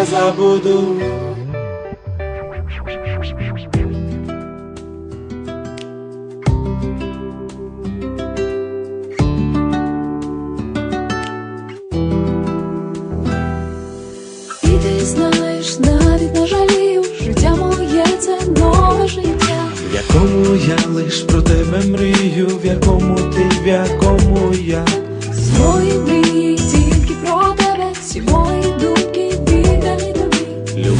не забуду. І ти знаєш, навіть не жалію, життя моє це нове життя. В якому я лиш про тебе мрію, в якому ти, в якому я. Свої мрії тільки про тебе, всі мої.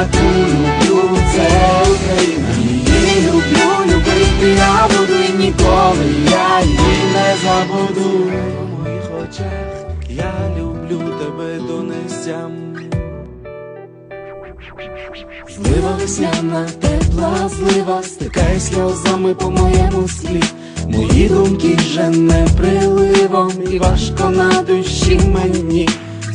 Яку люблю, це Україна. Її люблю, любити я буду і ніколи я її не забуду. У моїх очах я люблю тебе до нестям. Злива весняна, тепла злива, стикай сльозами по моєму склі. Мої думки вже не приливом, і важко на душі мені.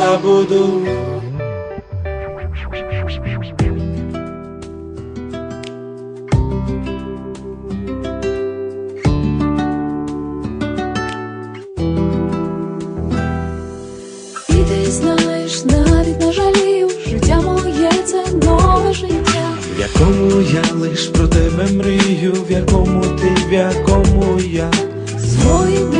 забуду. І ти знаєш, навіть не життя моє це нове життя. В якому я лиш про тебе мрію, в якому ти, в якому я. Свої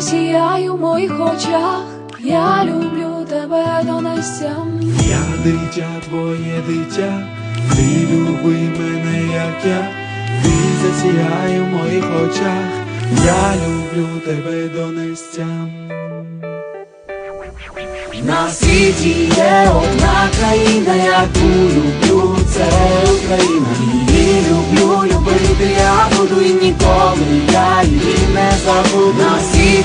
Ти засіяй у моїх очах, я люблю тебе до нестям. Я дитя, твоє дитя, ти люби мене, як я, ти засіяй у моїх очах, я люблю тебе до нестям. На світі є одна країна, яку люблю, це Україна. Її люблю, любити я буду і ніколи я її не забуду.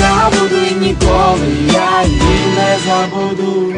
я буду і ніколи я її не забуду.